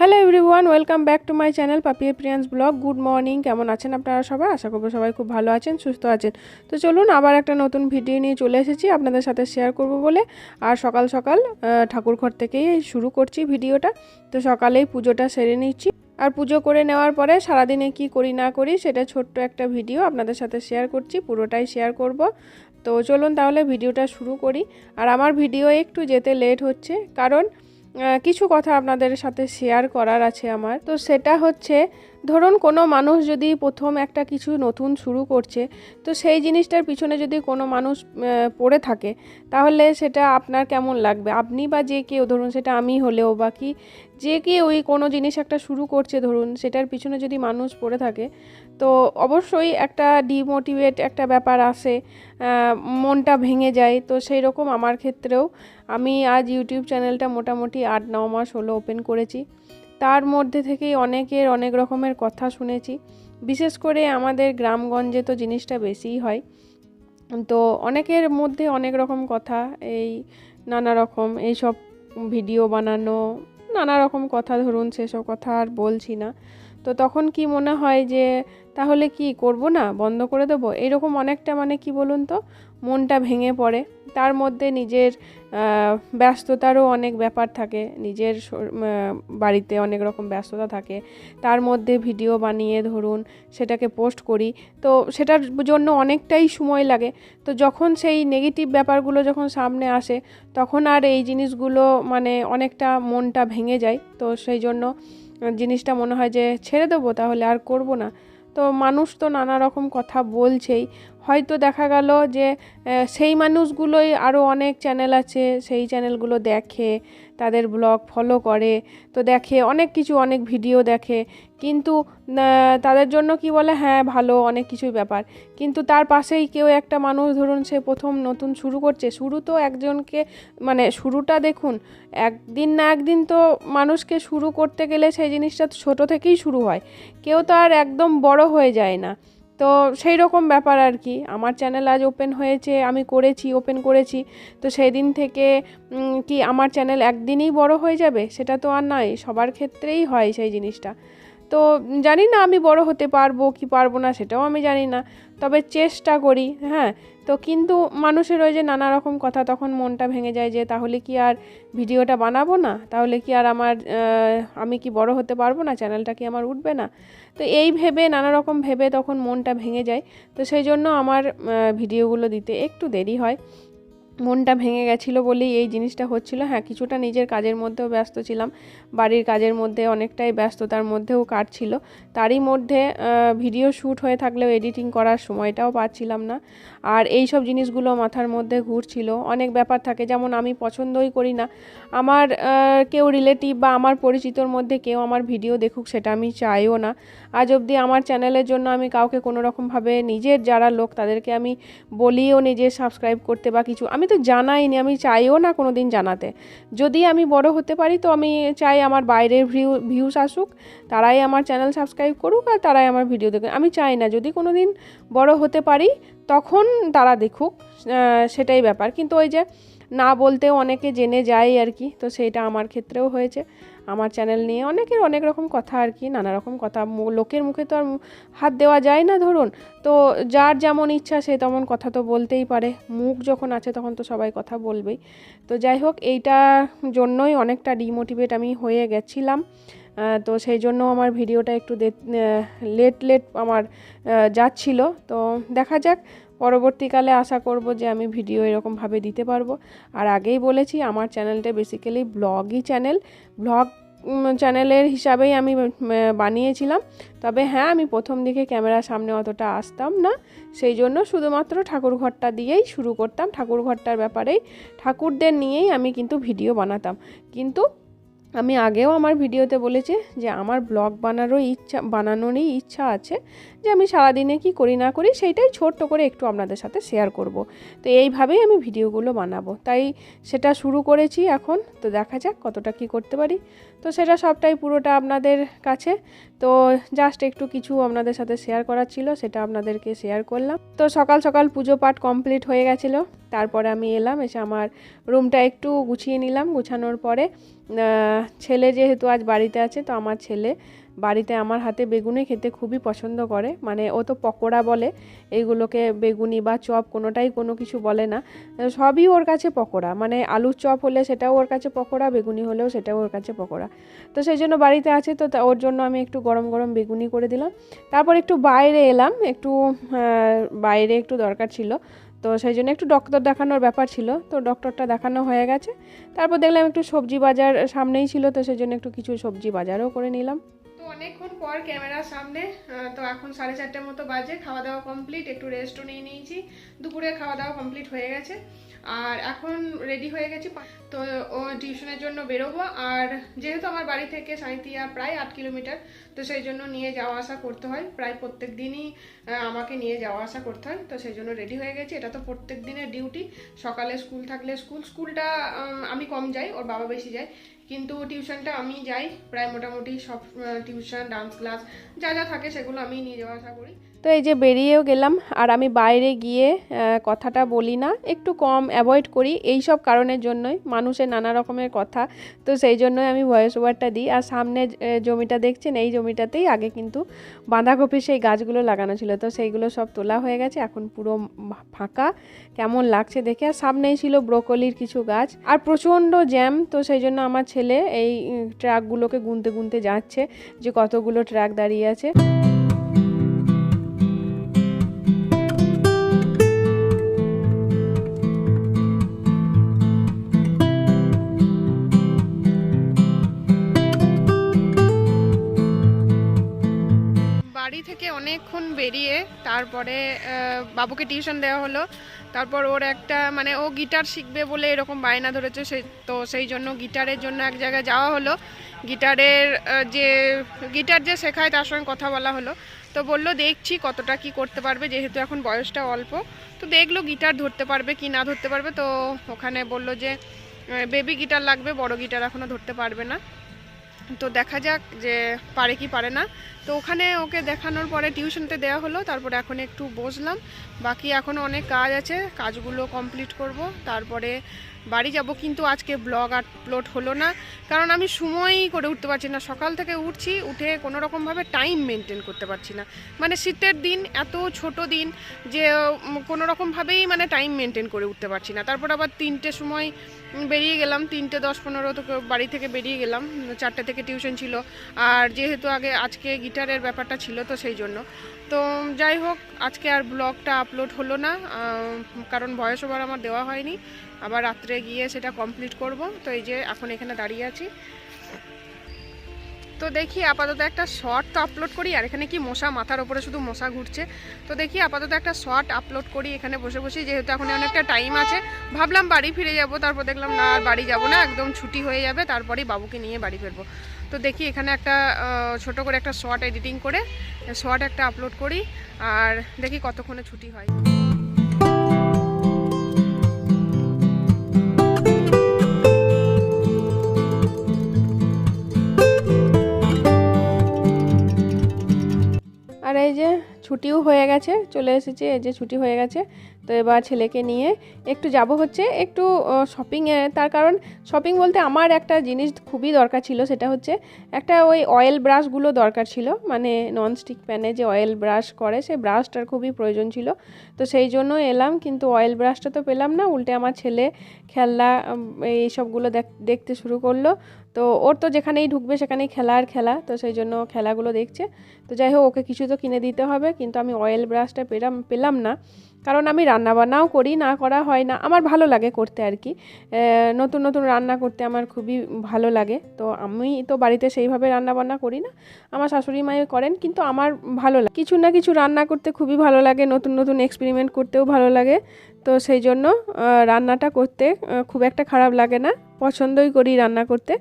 Hello everyone welcome back to my channel Papiya প্রিয়ান্স blog good morning কেমন আছেন আপনারা সবাই? আশা করব সবাই খুব ভালো আছেন, সুস্থ আছেন। তো চলুন, আবার একটা নতুন ভিডিও নিয়ে চলে এসেছি আপনাদের সাথে শেয়ার করব বলে। আর সকাল সকাল ঠাকুর ঘর থেকেই শুরু করছি ভিডিওটা তো সকালেই পুজোটা সেরে নিচ্ছি। আর পুজো করে নেওয়ার পরে সারাদিনে কি করি না করি, সেটা ছোট্ট একটা ভিডিও আপনাদের সাথে শেয়ার করছি, পুরোটাই শেয়ার করব। তো চলুন তাহলে ভিডিওটা শুরু করি। আর আমার ভিডিও একটু যেতে লেট হচ্ছে, কারণ কিছু কথা আপনাদের সাথে শেয়ার করার আছে আমার। তো সেটা হচ্ছে ধরুন কোনো মানুষ যদি প্রথম একটা কিছু নতুন শুরু করছে, তো সেই জিনিসটার পিছনে যদি কোনো মানুষ পড়ে থাকে, তাহলে সেটা আপনার কেমন লাগবে? আপনি বা যে কেউ, ধরুন সেটা আমি হলেও বা কি, যে কেউ ওই কোনো জিনিস একটা শুরু করছে, ধরুন সেটার পিছনে যদি মানুষ পড়ে থাকে, তো অবশ্যই একটা ডিমোটিভেট একটা ব্যাপার আসে মনটা ভেঙে যায়। তো সেই রকম আমার ক্ষেত্রেও আমি আজ ইউটিউব চ্যানেলটা মোটামুটি আট ন মাস হলো ওপেন করেছি। তার মধ্যে থেকেই অনেকের অনেক রকমের কথা শুনেছি। বিশেষ করে আমাদের গ্রামগঞ্জে তো জিনিসটা বেশিই হয়। তো অনেকের মধ্যে অনেক রকম কথা, এই নানা রকম এইসব ভিডিও বানানো, নানা রকম কথা ধরুন, সেসব কথা আর বলছি না। তো তখন কি মনে হয় যে, তাহলে কি করব না, বন্ধ করে দেবো? এরকম অনেকটা মানে কি বলুন তো? মনটা ভেঙে পড়ে। তার মধ্যে নিজের ব্যস্ততারও অনেক ব্যাপার থাকে। নিজের বাড়িতে অনেক রকম ব্যস্ততা থাকে। তার মধ্যে ভিডিও বানিয়ে ধরুন, সেটাকে পোস্ট করি। তো সেটার জন্য অনেকটাই সময় লাগে। তো যখন সেই নেগেটিভ ব্যাপারগুলো যখন সামনে আসে, তখন আর এই জিনিসগুলো মানে অনেকটা মনটা ভেঙে যায়। তো সেই জন্য জিনিসটা মনে হয় যে ছেড়ে দেবো, তাহলে আর করব না। তো মানুষ তো নানা রকম কথা বলছেই। হয়তো দেখা গেল যে সেই মানুষগুলোই আরও অনেক চ্যানেল আছে, সেই চ্যানেলগুলো দেখে তাদের ব্লগ ফলো করে। তো দেখে, অনেক কিছু, অনেক ভিডিও দেখে। কিন্তু তাদের জন্য কি বলে? হ্যাঁ ভালো, অনেক কিছুই ব্যাপার। কিন্তু তার পাশেই কেউ একটা মানুষ, ধরুন সে প্রথম নতুন শুরু করছে, শুরু তো একজনকে মানে শুরুটা দেখুন, একদিন না একদিন তো মানুষকে শুরু করতে গেলে সেই জিনিসটা ছোট থেকেই শুরু হয়। কেউ তো আর একদম বড় হয়ে যায় না। তো সেই রকম ব্যাপার আর কি। আমার চ্যানেল আজ ওপেন হয়েছে, আমি করেছি ওপেন করেছি। তো সেই দিন থেকে কি আমার চ্যানেল একদিনই বড় হয়ে যাবে? সেটা তো আর নাই সবার ক্ষেত্রেই হয় সেই জিনিসটা। তো জানি না আমি বড় হতে পারব কি পারব না, সেটাও আমি জানি না। তবে চেষ্টা করি হ্যাঁ তো কিন্তু মানুষের ওই যে নানা রকম কথা তখন মনটা ভেঙে যায় যে তাহলে কি আর ভিডিওটা বানাবো না? তাহলে কি আর আমার আমি কি বড় হতে পারব না? চ্যানেলটা কি আমার উঠবে না? তো এই ভেবে, নানা রকম ভেবে তখন মনটা ভেঙে যায়। তো সেই জন্য আমার ভিডিওগুলো দিতে একটু দেরি হয়। মনটা ভেঙে গেছিল বলেই এই জিনিসটা হচ্ছিল। হ্যাঁ কিছুটা নিজের কাজের মধ্যেও ব্যস্ত ছিলাম। বাড়ির কাজের মধ্যে অনেকটাই ব্যস্ততার মধ্যেও কাটছিল। তারই মধ্যে ভিডিও শ্যুট হয়ে থাকলেও এডিটিং করার সময়টাও পাচ্ছিলাম না। আর এই সব জিনিসগুলো মাথার মধ্যে ঘুরছিল। অনেক ব্যাপার থাকে, যেমন আমি পছন্দই করি না। আমার কেউ রিলেটিভ বা আমার পরিচিতর মধ্যে কেউ আমার ভিডিও দেখুক সেটা আমি চাইও না। আজ অবধি আমার চ্যানেলের জন্য আমি কাউকে কোনো রকমভাবে নিজের যারা লোক তাদেরকে আমি বলিও নিজে সাবস্ক্রাইব করতে বা কিছু। আমি তো জানাইনি, আমি চাইও না কোনো দিন জানাতে। যদি আমি বড় হতে পারি তো আমি চাই আমার বাইরের ভিউ, ভিউস আসুক, তারাই আমার চ্যানেল সাবস্ক্রাইব করুক আর তারাই আমার ভিডিও দেখুক। আমি চাই না, যদি কোনো দিন বড় হতে পারি তখন তারা দেখুক সেটাই ব্যাপার। কিন্তু ওই যে না বলতেও অনেকে জেনে যায় আর কি, তো সেইটা আমার ক্ষেত্রেও হয়েছে। আমার চ্যানেল নিয়ে অনেকের অনেক রকম কথা আর কি, নানা রকম কথা। লোকের মুখে তো আর হাত দেওয়া যায় না ধরুন। তো যার যেমন ইচ্ছা সে তেমন কথা তো বলতেই পারে। মুখ যখন আছে তখন তো সবাই কথা বলবেই। তো যাই হোক, এইটা জন্যই অনেকটা ডিমোটিভেট আমি হয়ে গেছিলাম। তো সেই জন্য আমার ভিডিওটা একটু লেট লেট আমার যাচ্ছিল। তো দেখা যাক পরবর্তীকালে আশা করব যে আমি ভিডিও এরকমভাবে দিতে পারব। আর আগেই বলেছি, আমার চ্যানেলটা বেসিক্যালি ব্লগই চ্যানেল ব্লগ চ্যানেলের হিসাবেই আমি বানিয়েছিলাম। তবে হ্যাঁ আমি প্রথম দিকে ক্যামেরার সামনে অতটা আসতাম না। সেই জন্য শুধুমাত্র ঠাকুর ঘরটা দিয়েই শুরু করতাম। ঠাকুর ঘরটার ব্যাপারেই ঠাকুরদের নিয়েই আমি কিন্তু ভিডিও বানাতাম। কিন্তু আমি আগেও আমার ভিডিওতে বলেছি যে আমার ব্লগ বানারও ইচ্ছা, বানানোরই ইচ্ছা আছে যে আমি সারাদিনে কি করি না করি সেইটাই ছোট্ট করে একটু আপনাদের সাথে শেয়ার করব। তো এইভাবেই আমি ভিডিওগুলো বানাবো। তাই সেটা শুরু করেছি এখন। তো দেখা যাক কতটা কি করতে পারি। তো সেটা সবটাই পুরোটা আপনাদের কাছে। তো জাস্ট একটু কিছু আপনাদের সাথে শেয়ার করার ছিল, সেটা আপনাদেরকে শেয়ার করলাম। তো সকাল সকাল পুজো পাঠ কমপ্লিট হয়ে গেছিল। তারপরে আমি এলাম, এসে আমার রুমটা একটু গুছিয়ে নিলাম। গুছানোর পরে ছেলে যেহেতু আজ বাড়িতে আছে, তো আমার ছেলে বাড়িতে আমার হাতে বেগুনি খেতে খুবই পছন্দ করে। মানে ও তো পকোড়া বলে এইগুলোকে বেগুনি বা চপ কোনোটাই কোনো কিছু বলে না। সবই ওর কাছে পকোড়া। মানে আলুর চপ হলে সেটাও ওর কাছে পকোড়া, বেগুনি হলেও সেটাও ওর কাছে পকোড়া। তো সেই জন্য বাড়িতে আছে, তো ওর জন্য আমি একটু গরম গরম বেগুনি করে দিলাম। তারপর একটু বাইরে এলাম, একটু বাইরে একটু দরকার ছিল। তো সেই জন্য একটু ডক্টর দেখানোর ব্যাপার ছিল। তো ডক্টরটা দেখানো হয়ে গেছে। তারপর দেখলাম একটু সবজি বাজার সামনেই ছিল, তো সেই জন্য একটু কিছু সবজি বাজারও করে নিলাম। তো অনেকক্ষণ পর ক্যামেরার সামনে তো এখন সাড়ে চারটের মতো বাজে খাওয়া দাওয়া কমপ্লিট একটু রেস্টও নিয়ে নিয়েছি। দুপুরে খাওয়া দাওয়া কমপ্লিট হয়ে গেছে। আর এখন রেডি হয়ে গেছি তো ও টিউশনের জন্য বেরোবো। আর যেহেতু আমার বাড়ি থেকে সাঁইতিয়া প্রায় আট কিলোমিটার তো সেই জন্য নিয়ে যাওয়া আসা করতে হয়। প্রায় প্রত্যেক দিনই আমাকে নিয়ে যাওয়া আসা করতে হয়। তো সেই জন্য রেডি হয়ে গেছি। এটা তো প্রত্যেক দিনের ডিউটি সকালে স্কুল থাকলে স্কুল স্কুলটা আমি কম যাই, ওর বাবা বেশি যায়। কিন্তু টিউশনটা আমি যাই। প্রায় মোটামুটি সব টিউশন ডান্স ক্লাস যা যা থাকে সেগুলো আমি নিয়ে যাওয়া আসা করি। তো এই যে বেরিয়েও গেলাম আর আমি বাইরে গিয়ে কথাটা বলি না একটু কম অ্যাভয়েড করি এই সব কারণের জন্যই মানুষের নানা রকমের কথা। তো সেই জন্যই আমি ভয়েস ওভারটা দিই আর সামনে জমিটা দেখছেন এই জমিটাতেই আগে কিন্তু বাঁধাকপির সেই গাছগুলো লাগানো ছিল। তো সেইগুলো সব তোলা হয়ে গেছে এখন পুরো ফাঁকা কেমন লাগছে দেখে। আর সামনেই ছিল ব্রোকলির কিছু গাছ আর প্রচণ্ড জ্যাম তো সেই জন্য আমার ছেলে এই উম, ট্রাকগুলোকে গুনতে গুনতে যাচ্ছে যে কতগুলো ট্রাক দাঁড়িয়ে আছে। তারপরে বাবুকে টিউশন দেওয়া হলো। তারপর ওর একটা মানে ও গিটার শিখবে বলে এরকম বায়না ধরেছে, সে, তো সেই জন্য গিটারের জন্য এক জায়গায় যাওয়া হলো। গিটারের যে, গিটার যে শেখায় তার সঙ্গে কথা বলা হলো। তো বলল, দেখছি কতটা কি করতে পারবে, যেহেতু এখন বয়সটা অল্প। তো দেখল গিটার ধরতে পারবে কি না ধরতে পারবে। তো ওখানে বলল যে বেবি গিটার লাগবে, বড় গিটার এখনও ধরতে পারবে না। তো দেখা যাক যে পারে কি পারে না। তো ওখানে ওকে দেখানোর পরে টিউশনতে দেওয়া হলো, তারপরে এখন একটু বসলাম। বাকি এখনও অনেক কাজ আছে, কাজগুলো কমপ্লিট করব। তারপরে বাড়ি যাব, কিন্তু আজকে ব্লগ আপলোড হলো না, কারণ আমি সময়ই করে উঠতে পারছি না। সকাল থেকে উঠছি, উঠে কোনো রকমভাবে টাইম মেনটেন করতে পারছি না। মানে শীতের দিন, এত ছোট দিন, যে কোনো রকমভাবেই মানে টাইম মেনটেন করে উঠতে পারছি না। তারপর আবার তিনটে সময় বেরিয়ে গেলাম, তিনটে দশ পনেরো তো বাড়ি থেকে বেরিয়ে গেলাম। চারটে থেকে টিউশন ছিল। আর যেহেতু আগে, আজকে গিটারের ব্যাপারটা ছিল তো সেই জন্য। তো যাই হোক, আজকে আর ব্লগটা আপলোড হলো না কারণ ভয়েস ওভার আমার দেওয়া হয়নি। আবার রাত্রে গিয়ে সেটা কমপ্লিট করব। তো এই যে এখন এখানে দাঁড়িয়ে আছি। তো দেখি আপাতত একটা শর্ট তো আপলোড করি, আর এখানে কি মশা, মাথার ওপরে শুধু মশা ঘুরছে। তো দেখি আপাতত একটা শর্ট আপলোড করি, এখানে বসে বসে, যেহেতু এখন অনেকটা টাইম আছে। ভাবলাম বাড়ি ফিরে যাব, তারপর দেখলাম না, আর বাড়ি যাব না, একদম ছুটি হয়ে যাবে, তারপরেই বাবুকে নিয়ে বাড়ি ফিরবো। তো দেখি এখানে একটা ছোট করে একটা শর্ট এডিটিং করে শর্ট একটা আপলোড করি, আর দেখি কতক্ষণে ছুটি হয়। আর এই যে ছুটিও হয়ে গেছে, চলে এসেছে, এই যে ছুটি হয়ে গেছে। তো এবার ছেলেকে নিয়ে একটু যাব হচ্ছে একটু শপিংয়ে তার কারণ শপিং বলতে আমার একটা জিনিস খুবই দরকার ছিল সেটা হচ্ছে একটা ওই অয়েল ব্রাশগুলো দরকার ছিল। মানে ননস্টিক প্যানে যে অয়েল ব্রাশ করে সেই ব্রাশটার খুবই প্রয়োজন ছিল। তো সেই জন্য এলাম কিন্তু অয়েল ব্রাশটা তো পেলাম না। উল্টে আমার ছেলে খেলনা উম, এই সবগুলো দেখ- দেখতে শুরু করল। তো ওর তো যেখানেই ঢুকবে সেখানেই খেলা আর খেলা। তো সেই জন্য খেলাগুলো দেখছে। তো যাই হোক ওকে কিছু তো কিনে দিতে হবে কিন্তু আমি অয়েল ব্রাশটা পেলাম পেলাম না। কারণ আমি রান্নাবান্নাও করি, না করা হয় না। আমার ভালো লাগে করতে আর কি। নতুন নতুন রান্না করতে আমার খুবই ভালো লাগে। তো আমি তো বাড়িতে সেইভাবে রান্নাবান্না করি না। আমার শাশুড়ি মায়ে করেন, কিন্তু আমার ভালো লাগে। কিছু না কিছু রান্না করতে খুবই ভালো লাগে, নতুন নতুন এক্সপেরিমেন্ট করতেও ভালো লাগে। তো সেই জন্য রান্নাটা করতে খুব একটা খারাপ লাগে না। পছন্দই করি রান্না করতে।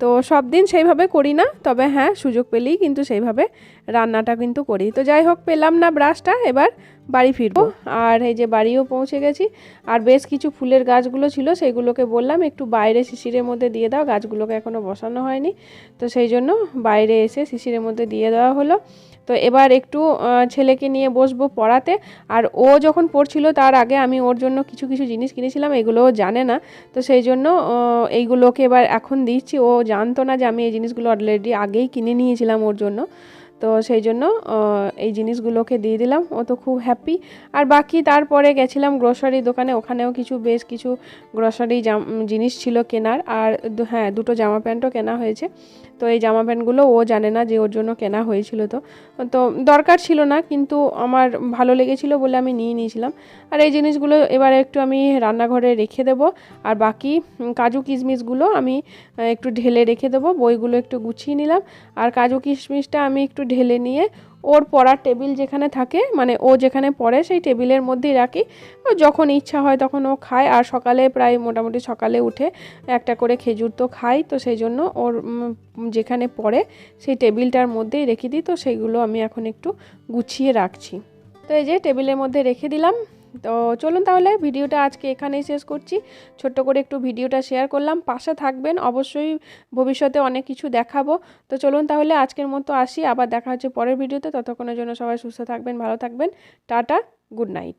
তো সব দিন সেইভাবে করি না, তবে হ্যাঁ সুযোগ পেলেই কিন্তু সেইভাবে রান্নাটা কিন্তু করি। তো যাই হোক, পেলাম না ব্রাশটা এবার বাড়ি ফিরবো। আর এই যে বাড়িও পৌঁছে গেছি। আর বেশ কিছু ফুলের গাছগুলো ছিল, সেগুলোকে বললাম, একটু বাইরে শিশিরের মধ্যে দিয়ে দাও, গাছগুলোকে এখনও বসানো হয়নি। তো সেই জন্য বাইরে এসে শিশিরের মধ্যে দিয়ে দেওয়া হলো। তো এবার একটু ছেলেকে নিয়ে বসবো পড়াতে। আর ও যখন পড়ছিল, তার আগে আমি ওর জন্য কিছু কিছু জিনিস কিনেছিলাম এগুলো ও জানে না। তো সেই জন্য এইগুলোকে এবার এখন দিচ্ছি। ও জানতো না যে আমি এই জিনিসগুলো অলরেডি আগেই কিনে নিয়েছিলাম ওর জন্য। তো সেই জন্য এই জিনিসগুলোকে দিয়ে দিলাম। ও তো খুব হ্যাপি আর বাকি তারপরে গেছিলাম গ্রোসারি দোকানে। ওখানেও কিছু, বেশ কিছু গ্রসারি জিনিস ছিল কেনার। আর হ্যাঁ দুটো জামা প্যান্টও কেনা হয়েছে। তো এই জামা প্যান্টগুলো ও জানে না যে ওর জন্য কেনা হয়েছিল তো। তো দরকার ছিল না, কিন্তু আমার ভালো লেগেছিল বলে আমি নিয়ে নিয়েছিলাম। আর এই জিনিসগুলো এবারে একটু আমি রান্নাঘরে রেখে দেব, আর বাকি কাজু কিশমিশগুলো আমি একটু ঢেলে রেখে দেবো, বইগুলো একটু গুছিয়ে নিলাম। আর কাজু কিশমিশটা আমি একটু ঢেলে নিয়ে ওর পড়ার টেবিল যেখানে থাকে মানে ও যেখানে পড়ে সেই টেবিলের মধ্যেই রাখি। ও যখন ইচ্ছা হয় তখন ও খায়, আর সকালে প্রায় মোটামুটি সকালে উঠে একটা করে খেজুর তো খাই, তো সেই জন্য ওর যেখানে পড়ে সেই টেবিলটার মধ্যেই রেখে দিই, তো সেইগুলো আমি এখন একটু গুছিয়ে রাখছি। তো এই যে টেবিলের মধ্যে রেখে দিলাম। তো চলুন তাহলে ভিডিওটা আজকে এখানেই শেষ করছি। ছোট্ট করে একটু ভিডিওটা শেয়ার করলাম। পাশে থাকবেন, অবশ্যই ভবিষ্যতে অনেক কিছু দেখাবো। তো চলুন তাহলে আজকের মতো আসি। আবার দেখা হচ্ছে পরের ভিডিওতে। ততক্ষণের জন্য সবাই সুস্থ থাকবেন, ভালো থাকবেন। Tata, good night.